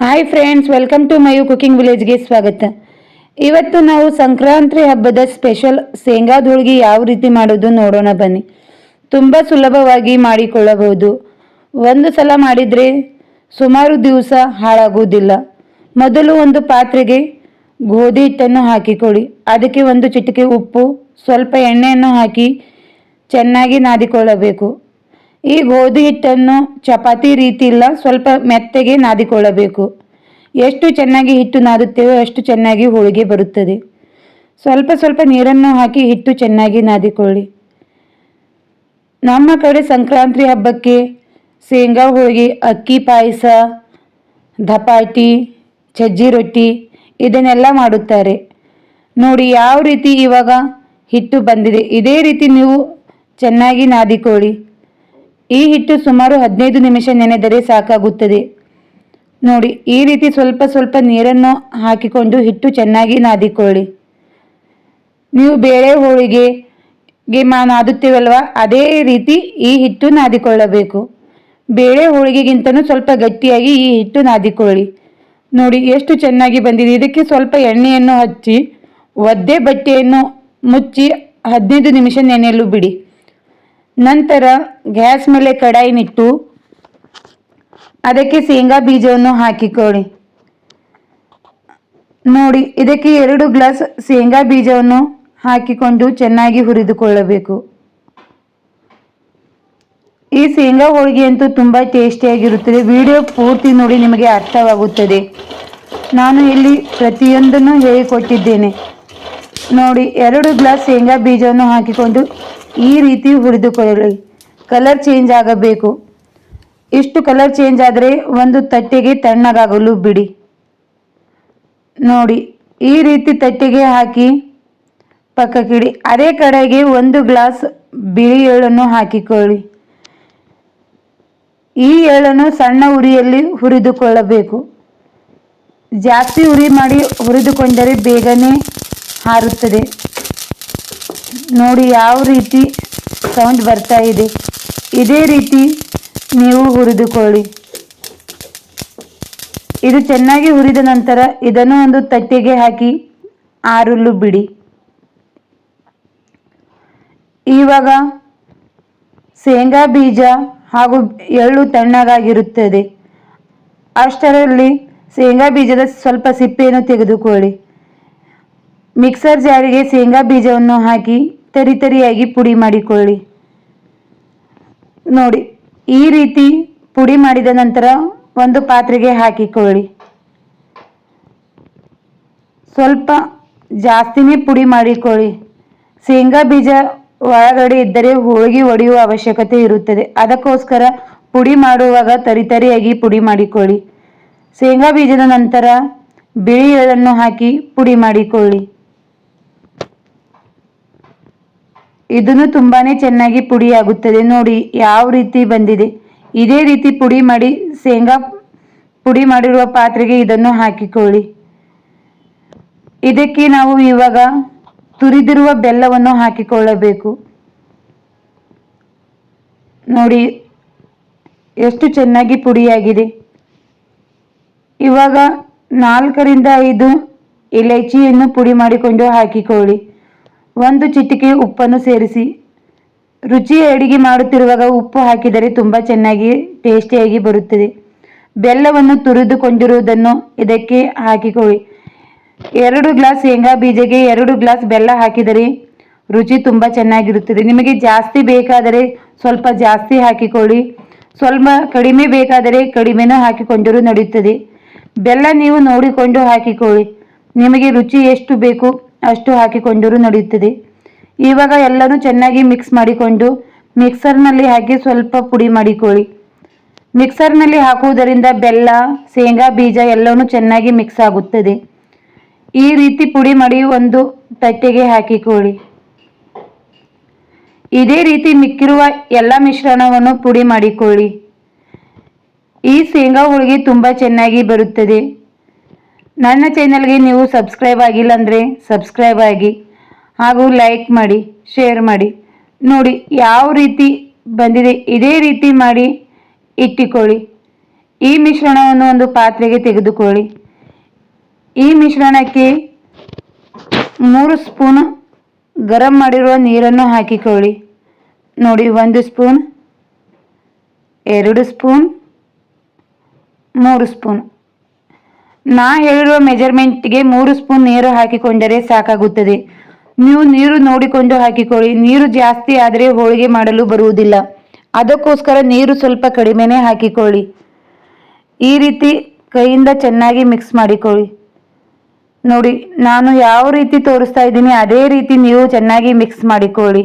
Hi friends welcome to ಮಯು cooking ವಿಲೇಜ್ಗೆ ಸ್ವಾಗತ. ಇವತ್ತು ನಾವು ಸಂಕ್ರಾಂತಿ ಹಬ್ಬದ ಸ್ಪೆಷಲ್ ಶೇಂಗಾದ ಹೋಳಿಗೆ ಯಾವ ರೀತಿ ಮಾಡೋದು ನೋಡೋಣ ಬನ್ನಿ. ತುಂಬ ಸುಲಭವಾಗಿ ಮಾಡಿಕೊಳ್ಳಬಹುದು. ಒಂದು ಸಲ ಮಾಡಿದರೆ ಸುಮಾರು ದಿವಸ ಹಾಳಾಗುವುದಿಲ್ಲ. ಮೊದಲು ಒಂದು ಪಾತ್ರೆಗೆ ಗೋಧಿ ಹಿಟ್ಟನ್ನು ಹಾಕಿಕೊಳ್ಳಿ. ಅದಕ್ಕೆ ಒಂದು ಚಿಟಿಕೆ ಉಪ್ಪು, ಸ್ವಲ್ಪ ಎಣ್ಣೆಯನ್ನು ಹಾಕಿ ಚೆನ್ನಾಗಿ ನಾದಿಕೊಳ್ಳಬೇಕು. ಈ ಗೋಧಿ ಹಿಟ್ಟನ್ನು ಚಪಾತಿ ರೀತಿ ಇಲ್ಲ ಸ್ವಲ್ಪ ಮೆತ್ತಗೆ ನಾದಿಕೊಳ್ಳಬೇಕು. ಎಷ್ಟು ಚೆನ್ನಾಗಿ ಹಿಟ್ಟು ನಾದುತ್ತೇವೋ ಅಷ್ಟು ಚೆನ್ನಾಗಿ ಹೋಳಿಗೆ ಬರುತ್ತದೆ. ಸ್ವಲ್ಪ ಸ್ವಲ್ಪ ನೀರನ್ನು ಹಾಕಿ ಹಿಟ್ಟು ಚೆನ್ನಾಗಿ ನಾದಿಕೊಳ್ಳಿ. ನಮ್ಮ ಕಡೆ ಸಂಕ್ರಾಂತಿ ಹಬ್ಬಕ್ಕೆ ಶೇಂಗಾ ಹೋಳಿಗೆ, ಅಕ್ಕಿ ಪಾಯಸ, ಧಪಾಟಿ, ಸಜ್ಜಿ ರೊಟ್ಟಿ ಇದನ್ನೆಲ್ಲ ಮಾಡುತ್ತಾರೆ. ನೋಡಿ ಯಾವ ರೀತಿ ಇವಾಗ ಹಿಟ್ಟು ಬಂದಿದೆ. ಇದೇ ರೀತಿ ನೀವು ಚೆನ್ನಾಗಿ ನಾದಿಕೊಳ್ಳಿ. ಈ ಹಿಟ್ಟು ಸುಮಾರು ಹದಿನೈದು ನಿಮಿಷ ನೆನೆದರೆ ಸಾಕಾಗುತ್ತದೆ. ನೋಡಿ, ಈ ರೀತಿ ಸ್ವಲ್ಪ ಸ್ವಲ್ಪ ನೀರನ್ನು ಹಾಕಿಕೊಂಡು ಹಿಟ್ಟು ಚೆನ್ನಾಗಿ ನಾದಿಕೊಳ್ಳಿ. ನೀವು ಬೇಳೆ ಹೋಳಿಗೆಗೆ ಮಾ ನಾದುತ್ತೇವಲ್ವ ಅದೇ ರೀತಿ ಈ ಹಿಟ್ಟು ನಾದಿಕೊಳ್ಳಬೇಕು. ಬೇಳೆ ಹೋಳಿಗೆಗಿಂತನೂ ಸ್ವಲ್ಪ ಗಟ್ಟಿಯಾಗಿ ಈ ಹಿಟ್ಟು ನಾದಿಕೊಳ್ಳಿ. ನೋಡಿ, ಎಷ್ಟು ಚೆನ್ನಾಗಿ ಬಂದಿದೆ. ಇದಕ್ಕೆ ಸ್ವಲ್ಪ ಎಣ್ಣೆಯನ್ನು ಹಚ್ಚಿ, ಒದ್ದೆ ಬಟ್ಟೆಯನ್ನು ಮುಚ್ಚಿ ಹದಿನೈದು ನಿಮಿಷ ನೆನೆಯಲು ಬಿಡಿ. ನಂತರ ಗ್ಯಾಸ್ ಮೇಲೆ ಕಡಾಯಿನಿಟ್ಟು ಅದಕ್ಕೆ ಶೇಂಗಾ ಬೀಜವನ್ನು ಹಾಕಿಕೊಳ್ಳಿ. ನೋಡಿ, ಇದಕ್ಕೆ ಎರಡು ಗ್ಲಾಸ್ ಶೇಂಗಾ ಬೀಜವನ್ನು ಹಾಕಿಕೊಂಡು ಚೆನ್ನಾಗಿ ಹುರಿದುಕೊಳ್ಳಬೇಕು. ಈ ಶೇಂಗಾ ಹೋಳಿಗೆ ಅಂತೂ ತುಂಬ ಟೇಸ್ಟಿಯಾಗಿರುತ್ತದೆ. ವಿಡಿಯೋ ಪೂರ್ತಿ ನೋಡಿ, ನಿಮಗೆ ಅರ್ಥವಾಗುತ್ತದೆ. ನಾನು ಇಲ್ಲಿ ಪ್ರತಿಯೊಂದನ್ನು ಹೇಳಿಕೊಟ್ಟಿದ್ದೇನೆ. ನೋಡಿ, ಎರಡು ಗ್ಲಾಸ್ ಶೇಂಗಾ ಬೀಜವನ್ನು ಹಾಕಿಕೊಂಡು ಈ ರೀತಿ ಹುರಿದುಕೊಳ್ಳಿ ಕಲರ್ ಚೇಂಜ್ ಆಗಬೇಕು. ಇಷ್ಟು ಕಲರ್ ಚೇಂಜ್ ಆದರೆ ಒಂದು ತಟ್ಟೆಗೆ ತಣ್ಣಗಾಗಲು ಬಿಡಿ. ನೋಡಿ, ಈ ರೀತಿ ತಟ್ಟೆಗೆ ಹಾಕಿ ಪಕ್ಕಕ್ಕಿಡಿ. ಅದೇ ಕಡೆಗೆ ಒಂದು ಗ್ಲಾಸ್ ಬಿಳಿ ಎಳ್ಳನ್ನು ಹಾಕಿಕೊಳ್ಳಿ. ಈ ಎಳ್ಳನ್ನು ಸಣ್ಣ ಉರಿಯಲ್ಲಿ ಹುರಿದುಕೊಳ್ಳಬೇಕು. ಜಾಸ್ತಿ ಉರಿ ಮಾಡಿ ಹುರಿದುಕೊಂಡರೆ ಬೇಗನೆ ಹಾರುತ್ತದೆ. ನೋಡಿ ಯಾವ ರೀತಿ ಸೌಂಡ್ ಬರ್ತಾ ಇದೆ. ಇದೇ ರೀತಿ ನೀವು ಹುರಿದುಕೊಳ್ಳಿ. ಇದು ಚೆನ್ನಾಗಿ ಹುರಿದ ನಂತರ ಇದನ್ನು ಒಂದು ತಟ್ಟೆಗೆ ಹಾಕಿ ಆರಲು ಬಿಡಿ. ಇವಾಗ ಶೇಂಗಾ ಬೀಜ ಹಾಗೂ ಎಳ್ಳು ತಣ್ಣಗಾಗಿರುತ್ತದೆ. ಅಷ್ಟರಲ್ಲಿ ಶೇಂಗಾ ಬೀಜದ ಸ್ವಲ್ಪ ಸಿಪ್ಪೆಯನ್ನು ತೆಗೆದುಕೊಳ್ಳಿ. ಮಿಕ್ಸರ್ ಜಾರಿಗೆ ಶೇಂಗಾ ಬೀಜವನ್ನು ಹಾಕಿ ತರಿ ತರಿಯಾಗಿ ಪುಡಿ ಮಾಡಿಕೊಳ್ಳಿ. ನೋಡಿ, ಈ ರೀತಿ ಪುಡಿ ಮಾಡಿದ ನಂತರ ಒಂದು ಪಾತ್ರೆಗೆ ಹಾಕಿಕೊಳ್ಳಿ. ಸ್ವಲ್ಪ ಜಾಸ್ತಿನೇ ಪುಡಿ ಮಾಡಿಕೊಳ್ಳಿ. ಶೇಂಗಾ ಬೀಜ ಒಳಗಡೆ ಇದ್ದರೆ ಹೋಳಿಗೆ ಒಡೆಯುವ ಅವಶ್ಯಕತೆ ಇರುತ್ತದೆ. ಅದಕ್ಕೋಸ್ಕರ ಪುಡಿ ಮಾಡುವಾಗ ತರಿತರಿಯಾಗಿ ಪುಡಿ ಮಾಡಿಕೊಳ್ಳಿ. ಶೇಂಗಾ ಬೀಜದ ನಂತರ ಬಿಳಿ ಎಳ್ಳನ್ನು ಹಾಕಿ ಪುಡಿ ಮಾಡಿಕೊಳ್ಳಿ. ಇದನ್ನು ತುಂಬಾನೇ ಚೆನ್ನಾಗಿ ಪುಡಿ ಆಗುತ್ತದೆ. ನೋಡಿ, ಯಾವ ರೀತಿ ಬಂದಿದೆ. ಇದೇ ರೀತಿ ಪುಡಿ ಮಾಡಿ, ಶೇಂಗಾ ಪುಡಿ ಮಾಡಿರುವ ಪಾತ್ರೆಗೆ ಇದನ್ನು ಹಾಕಿಕೊಳ್ಳಿ. ಇದಕ್ಕೆ ನಾವು ಇವಾಗ ತುರಿದಿರುವ ಬೆಲ್ಲವನ್ನು ಹಾಕಿಕೊಳ್ಳಬೇಕು. ನೋಡಿ, ಎಷ್ಟು ಚೆನ್ನಾಗಿ ಪುಡಿಯಾಗಿದೆ. ಇವಾಗ ನಾಲ್ಕರಿಂದ ಐದು ಇಲೈಚಿಯನ್ನು ಪುಡಿ ಮಾಡಿಕೊಂಡು ಹಾಕಿಕೊಳ್ಳಿ. ಒಂದು ಚಿಟಿಕೆ ಉಪ್ಪನ್ನು ಸೇರಿಸಿ. ರುಚಿ ಅಡುಗೆ ಮಾಡುತ್ತಿರುವಾಗ ಉಪ್ಪು ಹಾಕಿದರೆ ತುಂಬ ಚೆನ್ನಾಗಿ, ಟೇಸ್ಟಿಯಾಗಿ ಬರುತ್ತದೆ. ಬೆಲ್ಲವನ್ನು ತುರಿದುಕೊಂಡಿರುವುದನ್ನು ಇದಕ್ಕೆ ಹಾಕಿಕೊಳ್ಳಿ. ಎರಡು ಗ್ಲಾಸ್ ಶೇಂಗಾ ಬೀಜಗೆ ಎರಡು ಗ್ಲಾಸ್ ಬೆಲ್ಲ ಹಾಕಿದರೆ ರುಚಿ ತುಂಬ ಚೆನ್ನಾಗಿರುತ್ತದೆ. ನಿಮಗೆ ಜಾಸ್ತಿ ಬೇಕಾದರೆ ಸ್ವಲ್ಪ ಜಾಸ್ತಿ ಹಾಕಿಕೊಳ್ಳಿ. ಸ್ವಲ್ಪ ಕಡಿಮೆ ಬೇಕಾದರೆ ಕಡಿಮೆನೂ ಹಾಕಿಕೊಂಡರೂ ನಡೆಯುತ್ತದೆ. ಬೆಲ್ಲ ನೀವು ನೋಡಿಕೊಂಡು ಹಾಕಿಕೊಳ್ಳಿ. ನಿಮಗೆ ರುಚಿ ಎಷ್ಟು ಬೇಕು ಅಷ್ಟು ಹಾಕಿಕೊಂಡರೂ ನಡೆಯುತ್ತದೆ ಇವಾಗ ಎಲ್ಲನೂ ಚೆನ್ನಾಗಿ ಮಿಕ್ಸ್ ಮಾಡಿಕೊಂಡು ಮಿಕ್ಸರ್ನಲ್ಲಿ ಹಾಕಿ ಸ್ವಲ್ಪ ಪುಡಿ ಮಾಡಿಕೊಳ್ಳಿ. ಮಿಕ್ಸರ್ನಲ್ಲಿ ಹಾಕುವುದರಿಂದ ಬೆಲ್ಲ, ಶೇಂಗಾ, ಬೀಜ ಎಲ್ಲವೂ ಚೆನ್ನಾಗಿ ಮಿಕ್ಸ್ ಆಗುತ್ತದೆ. ಈ ರೀತಿ ಪುಡಿ ಮಾಡಿ ಒಂದು ತಟ್ಟೆಗೆ ಹಾಕಿಕೊಳ್ಳಿ. ಇದೇ ರೀತಿ ಮಿಕ್ಕಿರುವ ಎಲ್ಲ ಮಿಶ್ರಣವನ್ನು ಪುಡಿ ಮಾಡಿಕೊಳ್ಳಿ. ಈ ಶೇಂಗಾ ಹೋಳಿಗೆ ತುಂಬ ಚೆನ್ನಾಗಿ ಬರುತ್ತದೆ. ನನ್ನ ಚಾನಲ್ಗೆ ನೀವು ಸಬ್ಸ್ಕ್ರೈಬ್ ಆಗಿಲ್ಲ ಅಂದರೆ ಸಬ್ಸ್ಕ್ರೈಬ್ ಆಗಿ ಹಾಗೂ ಲೈಕ್ ಮಾಡಿ ಶೇರ್ ಮಾಡಿ. ನೋಡಿ, ಯಾವ ರೀತಿ ಬಂದಿದೆ, ಇದೇ ರೀತಿ ಮಾಡಿ ಇಟ್ಟುಕೊಳ್ಳಿ. ಈ ಮಿಶ್ರಣವನ್ನು ಒಂದು ಪಾತ್ರೆಗೆ ತೆಗೆದುಕೊಳ್ಳಿ. ಈ ಮಿಶ್ರಣಕ್ಕೆ ಮೂರು ಸ್ಪೂನ್ ಗರಂ ಮಾಡಿರುವ ನೀರನ್ನು ಹಾಕಿಕೊಳ್ಳಿ. ನೋಡಿ, ಒಂದು ಸ್ಪೂನ್, ಎರಡು ಸ್ಪೂನ್, ಮೂರು ಸ್ಪೂನ್. ನಾ ಹೇಳಿರುವ ಮೆಜರ್ಮೆಂಟ್ಗೆ ಮೂರು ಸ್ಪೂನ್ ನೀರು ಹಾಕಿಕೊಂಡರೆ ಸಾಕಾಗುತ್ತದೆ. ನೀವು ನೀರು ನೋಡಿಕೊಂಡು ಹಾಕಿಕೊಳ್ಳಿ. ನೀರು ಜಾಸ್ತಿ ಆದರೆ ಹೋಳಿಗೆ ಮಾಡಲು ಬರುವುದಿಲ್ಲ. ಅದಕ್ಕೋಸ್ಕರ ನೀರು ಸ್ವಲ್ಪ ಕಡಿಮೆನೇ ಹಾಕಿಕೊಳ್ಳಿ. ಈ ರೀತಿ ಕೈಯಿಂದ ಚೆನ್ನಾಗಿ ಮಿಕ್ಸ್ ಮಾಡಿಕೊಳ್ಳಿ. ನೋಡಿ, ನಾನು ಯಾವ ರೀತಿ ತೋರಿಸ್ತಾ ಇದ್ದೀನಿ, ಅದೇ ರೀತಿ ನೀವು ಚೆನ್ನಾಗಿ ಮಿಕ್ಸ್ ಮಾಡಿಕೊಳ್ಳಿ.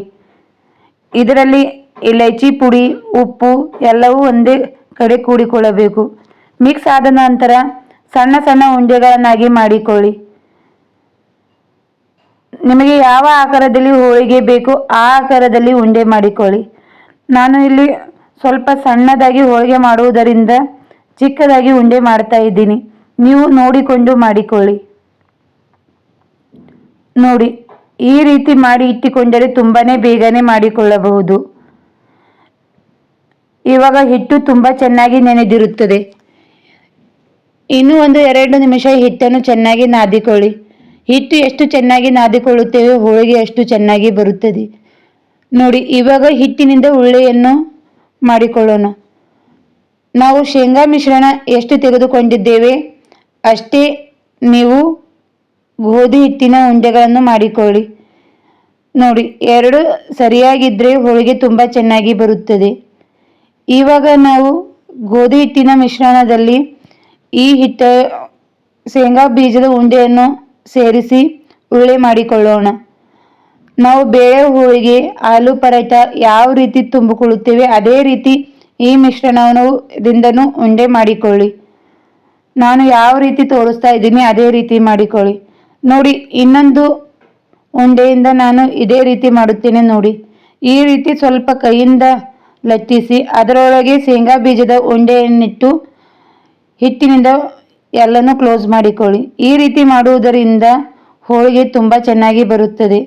ಇದರಲ್ಲಿ ಇಲೈಚಿ ಪುಡಿ, ಉಪ್ಪು ಎಲ್ಲವೂ ಒಂದೇ ಕಡೆ ಕೂಡಿಕೊಳ್ಳಬೇಕು. ಮಿಕ್ಸ್ ಆದ ನಂತರ ಸಣ್ಣ ಸಣ್ಣ ಉಂಡೆಗಳನ್ನಾಗಿ ಮಾಡಿಕೊಳ್ಳಿ. ನಿಮಗೆ ಯಾವ ಆಕಾರದಲ್ಲಿ ಹೋಳಿಗೆ ಬೇಕು ಆ ಆಕಾರದಲ್ಲಿ ಉಂಡೆ ಮಾಡಿಕೊಳ್ಳಿ. ನಾನು ಇಲ್ಲಿ ಸ್ವಲ್ಪ ಸಣ್ಣದಾಗಿ ಹೋಳಿಗೆ ಮಾಡುವುದರಿಂದ ಚಿಕ್ಕದಾಗಿ ಉಂಡೆ ಮಾಡ್ತಾ ಇದ್ದೀನಿ. ನೀವು ನೋಡಿಕೊಂಡು ಮಾಡಿಕೊಳ್ಳಿ. ನೋಡಿ, ಈ ರೀತಿ ಮಾಡಿ ಇಟ್ಟುಕೊಂಡರೆ ತುಂಬಾ ಬೇಗನೆ ಮಾಡಿಕೊಳ್ಳಬಹುದು. ಇವಾಗ ಹಿಟ್ಟು ತುಂಬ ಚೆನ್ನಾಗಿ ನೆನೆದಿರುತ್ತದೆ. ಇನ್ನು ಒಂದು ಎರಡು ನಿಮಿಷ ಹಿಟ್ಟನ್ನು ಚೆನ್ನಾಗಿ ನಾದಿಕೊಳ್ಳಿ. ಹಿಟ್ಟು ಎಷ್ಟು ಚೆನ್ನಾಗಿ ನಾದಿಕೊಳ್ಳುತ್ತೇವೆ, ಹೋಳಿಗೆ ಅಷ್ಟು ಚೆನ್ನಾಗಿ ಬರುತ್ತದೆ. ನೋಡಿ, ಇವಾಗ ಹಿಟ್ಟಿನಿಂದ ಉಳ್ಳೆಯನ್ನು ಮಾಡಿಕೊಳ್ಳೋಣ. ನಾವು ಶೇಂಗಾ ಮಿಶ್ರಣ ಎಷ್ಟು ತೆಗೆದುಕೊಂಡಿದ್ದೇವೆ, ಅಷ್ಟೇ ನೀವು ಗೋಧಿ ಹಿಟ್ಟಿನ ಉಂಡೆಗಳನ್ನು ಮಾಡಿಕೊಳ್ಳಿ. ನೋಡಿ, ಎರಡು ಸರಿಯಾಗಿದ್ದರೆ ಹೋಳಿಗೆ ತುಂಬ ಚೆನ್ನಾಗಿ ಬರುತ್ತದೆ. ಇವಾಗ ನಾವು ಗೋಧಿ ಹಿಟ್ಟಿನ ಮಿಶ್ರಣದಲ್ಲಿ ಈ ಹಿಟ್ಟ ಶೇಂಗಾ ಬೀಜದ ಉಂಡೆಯನ್ನು ಸೇರಿಸಿ ಉರುಳೆ ಮಾಡಿಕೊಳ್ಳೋಣ. ನಾವು ಬೇಳೆ ಹೋಳಿಗೆ, ಆಲೂ ಪರಾಟ ಯಾವ ರೀತಿ ತುಂಬಿಕೊಳ್ಳುತ್ತೇವೆ ಅದೇ ರೀತಿ ಈ ಮಿಶ್ರಣವನ್ನು ಉಂಡೆ ಮಾಡಿಕೊಳ್ಳಿ. ನಾನು ಯಾವ ರೀತಿ ತೋರಿಸ್ತಾ ಇದ್ದೀನಿ ಅದೇ ರೀತಿ ಮಾಡಿಕೊಳ್ಳಿ. ನೋಡಿ, ಇನ್ನೊಂದು ಉಂಡೆಯಿಂದ ನಾನು ಇದೇ ರೀತಿ ಮಾಡುತ್ತೇನೆ ನೋಡಿ. ಈ ರೀತಿ ಸ್ವಲ್ಪ ಕೈಯಿಂದ ಲಟ್ಟಿಸಿ ಅದರೊಳಗೆ ಶೇಂಗಾ ಬೀಜದ ಉಂಡೆಯನ್ನಿಟ್ಟು ಹಿಟ್ಟಿನಿಂದ ಎಲ್ಲನೂ ಕ್ಲೋಸ್ ಮಾಡಿಕೊಳ್ಳಿ. ಈ ರೀತಿ ಮಾಡುವುದರಿಂದ ಹೋಳಿಗೆ ತುಂಬ ಚೆನ್ನಾಗಿ ಬರುತ್ತದೆ.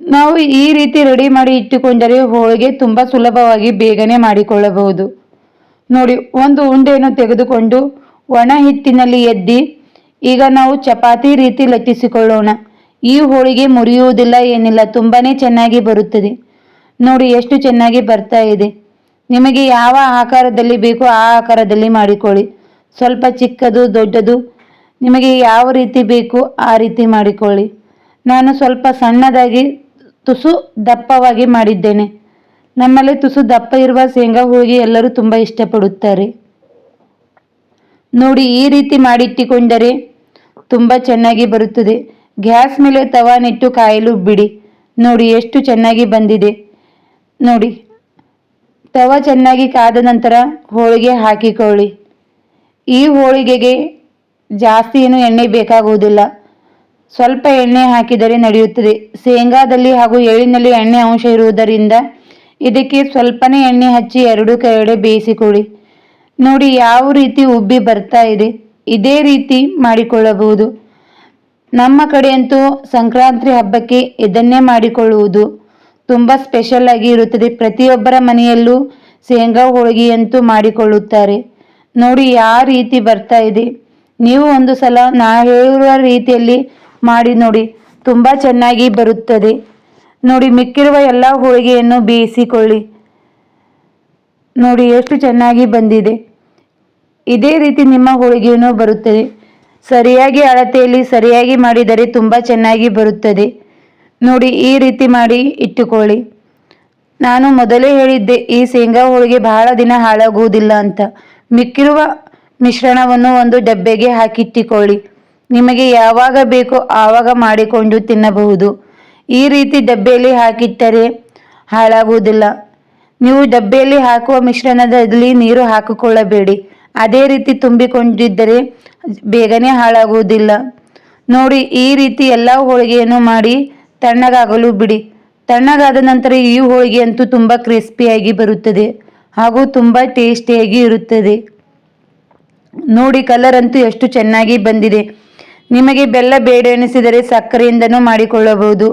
ನಾವು ಈ ರೀತಿ ರೆಡಿ ಮಾಡಿ ಇಟ್ಟುಕೊಂಡರೆ ಹೋಳಿಗೆ ತುಂಬ ಸುಲಭವಾಗಿ ಬೇಗನೆ ಮಾಡಿಕೊಳ್ಳಬಹುದು. ನೋಡಿ, ಒಂದು ಉಂಡೆಯನ್ನು ತೆಗೆದುಕೊಂಡು ಒಣ ಹಿಟ್ಟಿನಲ್ಲಿ ಎದ್ದಿ, ಈಗ ನಾವು ಚಪಾತಿ ರೀತಿ ಲಟ್ಟಿಸಿಕೊಳ್ಳೋಣ. ಈ ಹೋಳಿಗೆ ಮುರಿಯುವುದಿಲ್ಲ ಏನಿಲ್ಲ ತುಂಬಾ ಚೆನ್ನಾಗಿ ಬರುತ್ತದೆ. ನೋಡಿ, ಎಷ್ಟು ಚೆನ್ನಾಗಿ ಬರ್ತಾ ಇದೆ. ನಿಮಗೆ ಯಾವ ಆಕಾರದಲ್ಲಿ ಬೇಕೋ ಆ ಆಕಾರದಲ್ಲಿ ಮಾಡಿಕೊಳ್ಳಿ. ಸ್ವಲ್ಪ ಚಿಕ್ಕದು, ದೊಡ್ಡದು, ನಿಮಗೆ ಯಾವ ರೀತಿ ಬೇಕು ಆ ರೀತಿ ಮಾಡಿಕೊಳ್ಳಿ. ನಾನು ಸ್ವಲ್ಪ ಸಣ್ಣದಾಗಿ ತುಸು ದಪ್ಪವಾಗಿ ಮಾಡಿದ್ದೇನೆ. ನಮ್ಮಲ್ಲಿ ತುಸು ದಪ್ಪ ಇರುವ ಶೇಂಗಾ ಹೋಳಿಗೆ ಎಲ್ಲರೂ ತುಂಬ ಇಷ್ಟಪಡುತ್ತಾರೆ. ನೋಡಿ, ಈ ರೀತಿ ಮಾಡಿಟ್ಟುಕೊಂಡರೆ ತುಂಬ ಚೆನ್ನಾಗಿ ಬರುತ್ತದೆ. ಗ್ಯಾಸ್ ಮೇಲೆ ತವಾನಿಟ್ಟು ಕಾಯಲು ಬಿಡಿ. ನೋಡಿ, ಎಷ್ಟು ಚೆನ್ನಾಗಿ ಬಂದಿದೆ. ನೋಡಿ, ತವ ಚೆನ್ನಾಗಿ ಕಾದ ನಂತರ ಹೋಳಿಗೆ ಹಾಕಿಕೊಳ್ಳಿ. ಈ ಹೋಳಿಗೆಗೆ ಜಾಸ್ತಿ ಏನು ಎಣ್ಣೆ ಬೇಕಾಗುವುದಿಲ್ಲ. ಸ್ವಲ್ಪ ಎಣ್ಣೆ ಹಾಕಿದರೆ ನಡೆಯುತ್ತದೆ. ಶೇಂಗಾದಲ್ಲಿ ಹಾಗೂ ಎಳ್ಳಿನಲ್ಲಿ ಎಣ್ಣೆ ಅಂಶ ಇರುವುದರಿಂದ ಇದಕ್ಕೆ ಸ್ವಲ್ಪನೇ ಎಣ್ಣೆ ಹಚ್ಚಿ ಎರಡು ಕಡೆ ಬೇಯಿಸಿಕೊಳ್ಳಿ. ನೋಡಿ, ಯಾವ ರೀತಿ ಉಬ್ಬಿ ಬರ್ತಾ ಇದೆ. ಇದೇ ರೀತಿ ಮಾಡಿಕೊಳ್ಳಬಹುದು. ನಮ್ಮ ಕಡೆಯಂತೂ ಸಂಕ್ರಾಂತಿ ಹಬ್ಬಕ್ಕೆ ಇದನ್ನೇ ಮಾಡಿಕೊಳ್ಳುವುದು ತುಂಬ ಸ್ಪೆಷಲ್ ಆಗಿ ಇರುತ್ತದೆ. ಪ್ರತಿಯೊಬ್ಬರ ಮನೆಯಲ್ಲೂ ಶೇಂಗಾ ಹೋಳಿಗೆಯಂತೂ ಮಾಡಿಕೊಳ್ಳುತ್ತಾರೆ. ನೋಡಿ ಯಾವ ರೀತಿ ಬರ್ತಾ ಇದೆ. ನೀವು ಒಂದು ಸಲ ನಾ ಹೇಳುವ ರೀತಿಯಲ್ಲಿ ಮಾಡಿ ನೋಡಿ. ತುಂಬ ಚೆನ್ನಾಗಿ ಬರುತ್ತದೆ. ನೋಡಿ, ಮಿಕ್ಕಿರುವ ಎಲ್ಲ ಹೋಳಿಗೆಯನ್ನು ಬೇಯಿಸಿಕೊಳ್ಳಿ. ನೋಡಿ, ಎಷ್ಟು ಚೆನ್ನಾಗಿ ಬಂದಿದೆ. ಇದೇ ರೀತಿ ನಿಮ್ಮ ಹೋಳಿಗೆಯನ್ನು ಬರುತ್ತದೆ. ಸರಿಯಾಗಿ ಅಳತೆಯಲ್ಲಿ ಸರಿಯಾಗಿ ಮಾಡಿದರೆ ತುಂಬ ಚೆನ್ನಾಗಿ ಬರುತ್ತದೆ. ನೋಡಿ, ಈ ರೀತಿ ಮಾಡಿ ಇಟ್ಟುಕೊಳ್ಳಿ. ನಾನು ಮೊದಲೇ ಹೇಳಿದ್ದೆ, ಈ ಶೇಂಗಾ ಹೋಳಿಗೆ ಬಹಳ ದಿನ ಹಾಳಾಗುವುದಿಲ್ಲ ಅಂತ. ಮಿಕ್ಕಿರುವ ಮಿಶ್ರಣವನ್ನು ಒಂದು ಡಬ್ಬೆಗೆ ಹಾಕಿಟ್ಟಿಕೊಳ್ಳಿ. ನಿಮಗೆ ಯಾವಾಗ ಬೇಕೋ ಆವಾಗ ಮಾಡಿಕೊಂಡು ತಿನ್ನಬಹುದು. ಈ ರೀತಿ ಡಬ್ಬೆಯಲ್ಲಿ ಹಾಕಿಟ್ಟರೆ ಹಾಳಾಗುವುದಿಲ್ಲ. ನೀವು ಡಬ್ಬೆಯಲ್ಲಿ ಹಾಕುವ ಮಿಶ್ರಣದಲ್ಲಿ ನೀರು ಹಾಕಿಕೊಳ್ಳಬೇಡಿ. ಅದೇ ರೀತಿ ತುಂಬಿಕೊಂಡಿದ್ದರೆ ಬೇಗನೆ ಹಾಳಾಗುವುದಿಲ್ಲ. ನೋಡಿ, ಈ ರೀತಿ ಎಲ್ಲ ಹೋಳಿಗೆಯನ್ನು ಮಾಡಿ ತಣ್ಣಗಾಗಲು ಬಿಡಿ. ತಣ್ಣಗಾದ ನಂತರ ಈ ಹೋಳಿಗೆ ಅಂತೂ ತುಂಬ ಕ್ರಿಸ್ಪಿಯಾಗಿ ಬರುತ್ತದೆ. ಹಾಗೂ ತುಂಬ ಟೇಸ್ಟಿಯಾಗಿ ಇರುತ್ತದೆ. ನೋಡಿ ಕಲರ್ ಅಂತೂ ಎಷ್ಟು ಚೆನ್ನಾಗಿ ಬಂದಿದೆ. ನಿಮಗೆ ಬೆಲ್ಲ ಬೇಡ ಎನಿಸಿದರೆ ಸಕ್ಕರೆಯಿಂದನೂ ಮಾಡಿಕೊಳ್ಳಬಹುದು.